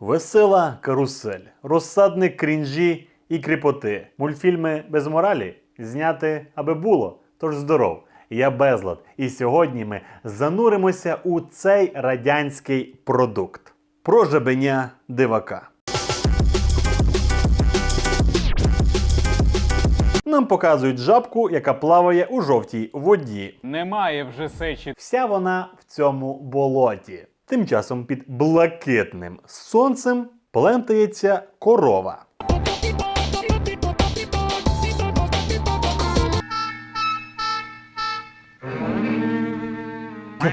Весела карусель, розсадник крінжі і кріпоти. Мультфільми без моралі зняти аби було. Тож здоров, я безлад. І сьогодні ми зануримося у цей радянський продукт. Про жабеня дивака. Нам показують жабку, яка плаває у жовтій воді. Немає вже сечі. Вся вона в цьому болоті. Тим часом під блакитним сонцем плентається корова.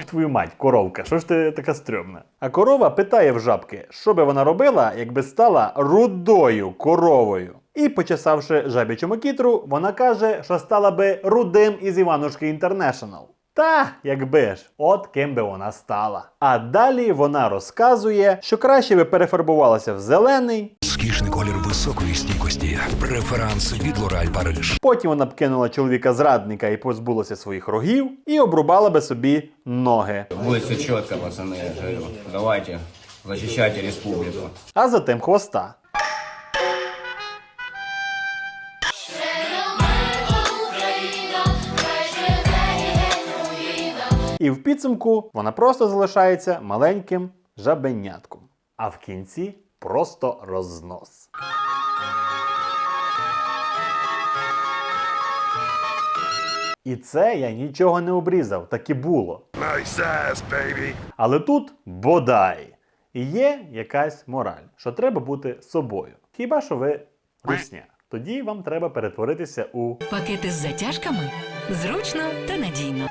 Твою мать, коровка, що ж ти така стрьомна? А корова питає в жабки, що би вона робила, якби стала рудою коровою. І, почесавши жабічу макітру, вона каже, що стала би рудим із Іванушки Інтернешнл. Та, якби ж, от ким би вона стала. А далі вона розказує, що краще би перефарбувалася в зелений, Скішний колір високої стійкості. Преферанс від Лораль Париж. Потім вона б кинула чоловіка зрадника і позбулася своїх рогів, і обрубала би собі ноги. Все четко, пацаны, я говорю. Давайте, защищайте республику. а затим хвоста. І в підсумку вона просто залишається маленьким жабенятком. А в кінці просто рознос. І це я нічого не обрізав, так і було. Але тут бодай І є якась мораль, що треба бути собою. Хіба що ви русня? Тоді вам треба перетворитися у Пакети з затяжками зручно та надійно.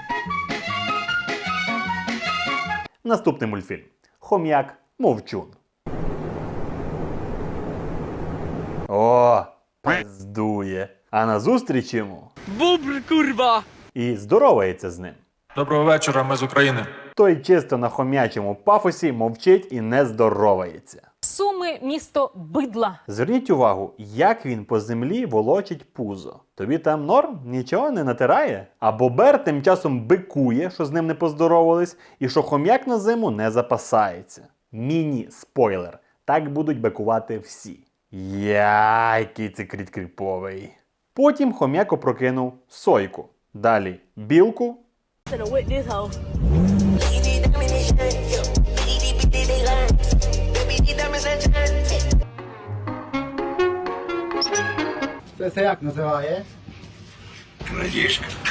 Наступний мультфільм Хом'як Мовчун. О, пиздує. А назустріч йому Бубр, курва! і здоровається з ним. Доброго вечора, ми з України. Той чисто на хом'ячому пафосі мовчить і не здоровається. Суми місто бидла. Зверніть увагу, як він по землі волочить пузо. Тобі там норм нічого не натирає? А бобер тим часом бикує, що з ним не поздоровались, і що хом'як на зиму не запасається. Міні-спойлер. Так будуть бикувати всі. Я, який це кріт кріповий. Потім хом'як опрокинув сойку. Далі білку, Це це як називає?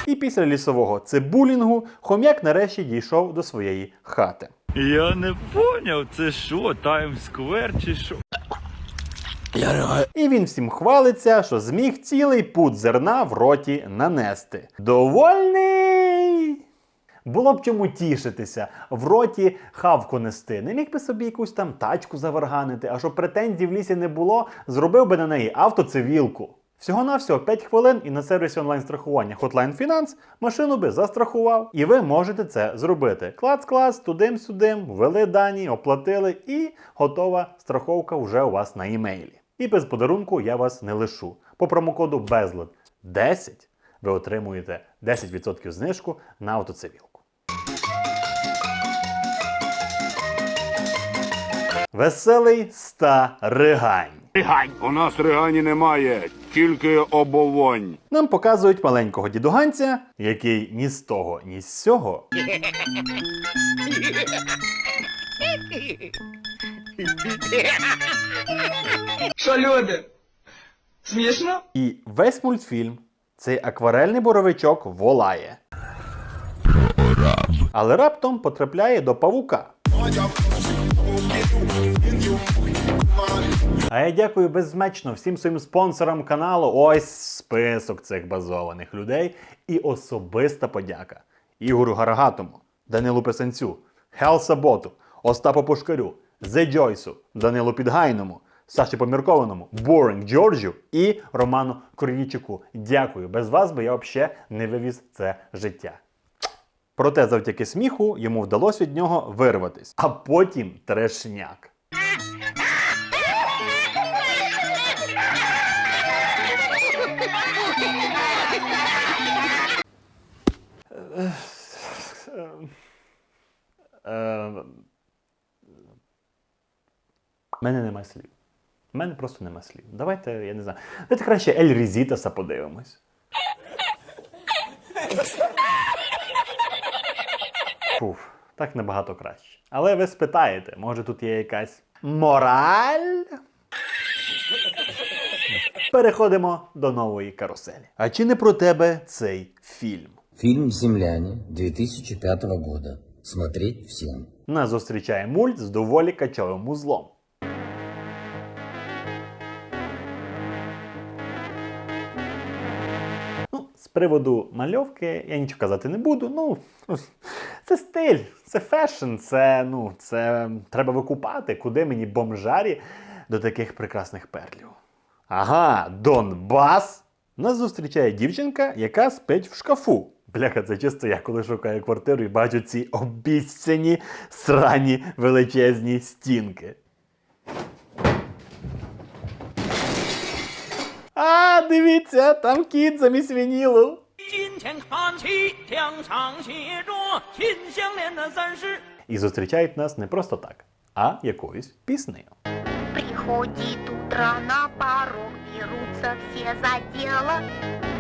і після лісового цибулінгу хом'як нарешті дійшов до своєї хати. Я не поняв, це що, Таймсквер чи що? І він всім хвалиться, що зміг цілий пуд зерна в роті нанести. Довольний! Було б чому тішитися, в роті хавку нести. Не міг би собі якусь там тачку заварганити, а щоб претензій в лісі не було, зробив би на неї автоцивілку. Всього-навсього 5 хвилин і на сервісі онлайн-страхування Hotline Finance машину би застрахував. І ви можете це зробити. Клац-клац, тудим-сюдим, ввели дані, оплатили і готова страховка вже у вас на імейлі. І без подарунку я вас не лишу. По промокоду безлад 10 ви отримуєте 10% знижку на автоцивілку. Веселий ста ригань. У нас регані немає, тільки обовонь. Нам показують маленького дідуганця, який ні з того, ні з сього. Що, люди? Смішно? І весь мультфільм цей акварельний боровичок волає. Але раптом потрапляє до павука. А я дякую безмечно всім своїм спонсорам каналу. Ось список цих базованих людей. І особиста подяка Ігорю Гарагатому, Данилу Писанцю, Хел Саботу, Остапу Пушкарю, Зе Джойсу, Данилу Підгайному, Саші Поміркованому, Боринг Джорджу і Роману Корнійчуку. Дякую. Без вас би я взагалі не вивіз це життя. Проте завдяки сміху йому вдалося від нього вирватись, а потім трешняк. Мене нема слів. У мене просто нема слів. Давайте, я не знаю. Давайте краще Ель Різітаса подивимось. Фуф, так набагато краще. Але ви спитаєте, може тут є якась мораль? Переходимо до нової каруселі. А чи не про тебе цей фільм? Фильм «Земляне» 2005 года. Смотреть всем. Нас зустрічає мульт з доволі качовим узлом. Приводу мальовки я нічого казати не буду. Ну, це стиль, це фешн, це, ну, це треба викупати, куди мені бомжарі до таких прекрасних перлів. Ага, Донбас. Нас зустрічає дівчинка, яка спить в шкафу. Бляха, це чисто я коли шукаю квартиру і бачу ці обіцяні срані величезні стінки. А, дивіться, там кіт замість вінілу. І зустрічають нас не просто так, а якоюсь піснею. Приходит утро на порог, берутся все за дело.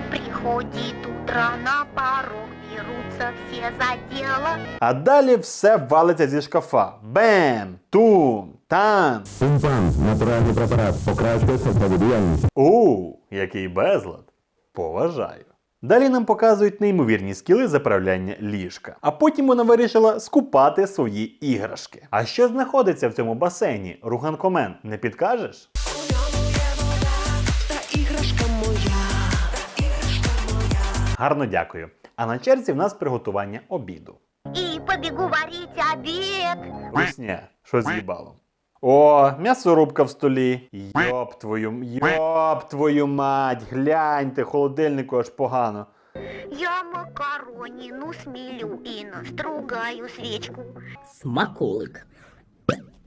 Приходит утро на порог, берутся все за дело. А далі все валиться зі шкафа. Бем! Тум! Тан! Натуральный препарат покращує серцевидіяльність. У, який безлад. Поважаю. Далі нам показують неймовірні скіли заправляння ліжка. А потім вона вирішила скупати свої іграшки. А що знаходиться в цьому басейні? Руганкомен, не підкажеш? Гарно дякую. А на черзі в нас приготування обіду. И побегу варить обед. Русня, що з'їбало? О, м'ясорубка в столі. Йоп твою, йоп твою мать, гляньте, холодильнику аж погано. Я макаронину смелю и настругаю свечку. Смаколик.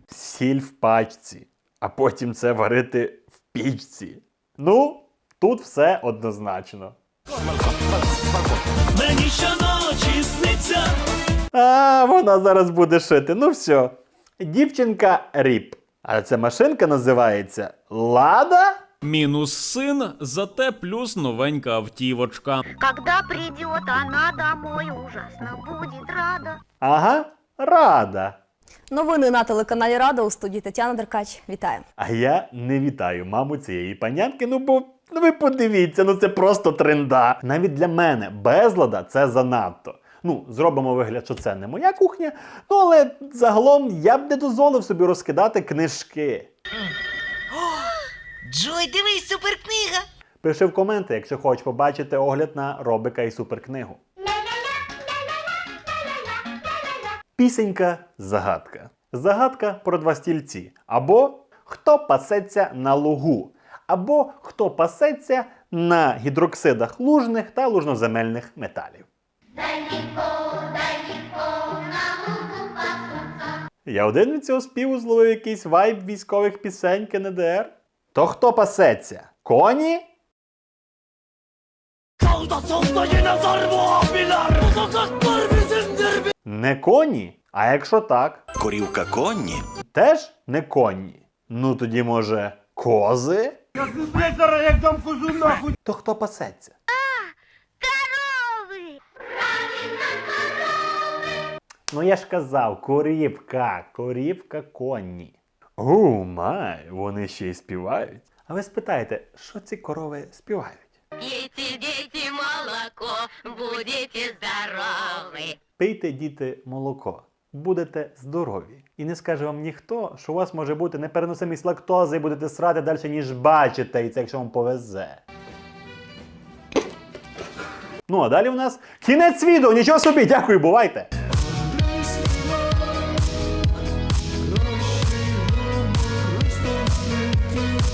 Сіль в пачці, а потім це варити в пічці. Ну, тут все однозначно. Мені щоночі сниться. А, вона зараз буде шити. Ну все. Дівчинка ріп. А ця машинка називається Лада? Мінус син, зате плюс новенька автівочка. Когда придет она домой, ужасно будет рада. Ага, рада. Новини на телеканалі Рада у студії Тетяна Деркач. Вітаю. А я не вітаю маму цієї панянки, ну бо ну ви подивіться, ну це просто тренда. Навіть для мене безлада це занадто. Ну, зробимо вигляд, що це не моя кухня, ну але загалом я б не дозволив собі розкидати книжки. Джой, дивись, суперкнига. Пиши в коменти, якщо хочеш побачити огляд на Робика і суперкнигу. Пісенька загадка. Загадка про два стільці. Або хто пасеться на лугу, або хто пасеться на гідроксидах лужних та лужноземельних металів. Я один від цього співу зловив якийсь вайб військових пісень КНДР. То хто пасеться? Коні? Не коні? А якщо так? Корівка конні. Теж не коні. Ну тоді, може, кози? То хто пасеться? Ну я ж казав, корівка, корівка коні. О, май, вони ще й співають. А ви спитаєте, що ці корови співають? Пейте, дети, молоко, будете здоровы. Пийте, діти, молоко, будете здорові. І не скаже вам ніхто, що у вас може бути непереносимість лактози і будете срати далі, ніж бачите, і це якщо вам повезе. Ну а далі в нас кінець відео. Нічого собі, дякую, бувайте!